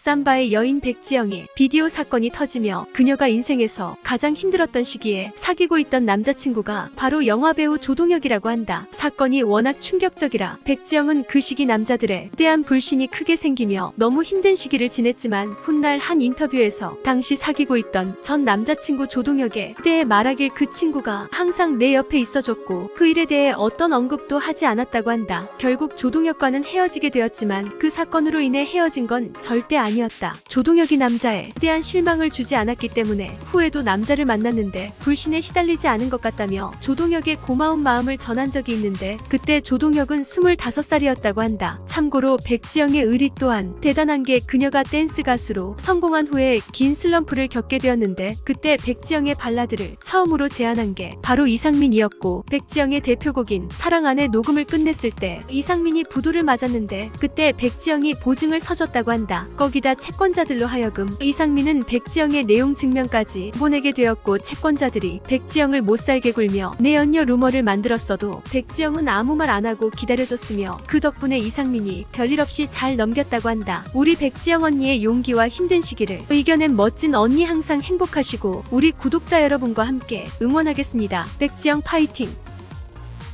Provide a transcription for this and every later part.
삼바의 여인 백지영의 비디오 사건이 터지며 그녀가 인생에서 가장 힘들었던 시기에 사귀고 있던 남자친구가 바로 영화배우 조동혁이라고 한다. 사건이 워낙 충격적이라 백지영은 그 시기 남자들의 대한 불신이 크게 생기며 너무 힘든 시기를 지냈지만 훗날 한 인터뷰에서 당시 사귀고 있던 전 남자친구 조동혁의 그때의 말하길 그 친구가 항상 내 옆에 있어줬고 그 일에 대해 어떤 언급도 하지 않았다고 한다. 결국 조동혁과는 헤어지게 되었지만 그 사건으로 인해 헤어진 건 절대 아니 었다. 조동혁이 남자에 대한 실망을 주지 않았기 때문에 후에도 남자를 만났는데 불신에 시달리지 않은 것 같다며 조동혁의 고마운 마음을 전한 적이 있는데 그때 조동혁은 25살이었다고 한다. 참고로 백지영의 의리 또한 대단한 게 그녀가 댄스 가수로 성공한 후에 긴 슬럼프를 겪게 되었는데 그때 백지영의 발라드를 처음으로 제안한 게 바로 이상민이었고 백지영의 대표곡인 사랑 안에 녹음을 끝냈을 때 이상민이 부도를 맞았는데 그때 백지영이 보증을 서줬다고 한다. 거기 다 채권자들로 하여금 이상민은 백지영의 내용 증명까지 보내게 되었고 채권자들이 백지영을 못살게 굴며 내연녀 루머를 만들었어도 백지영은 아무 말 안 하고 기다려줬으며 그 덕분에 이상민이 별일 없이 잘 넘겼다고 한다. 우리 백지영 언니의 용기와 힘든 시기를 이겨낸 멋진 언니 항상 행복하시고 우리 구독자 여러분과 함께 응원하겠습니다. 백지영 파이팅!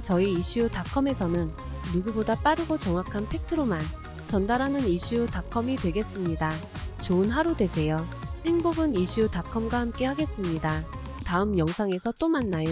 저희 이슈닷컴에서는 누구보다 빠르고 정확한 팩트로만 전달하는 이슈닷컴이 되겠습니다. 좋은 하루 되세요. 행복은 이슈닷컴과 함께 하겠습니다. 다음 영상에서 또 만나요.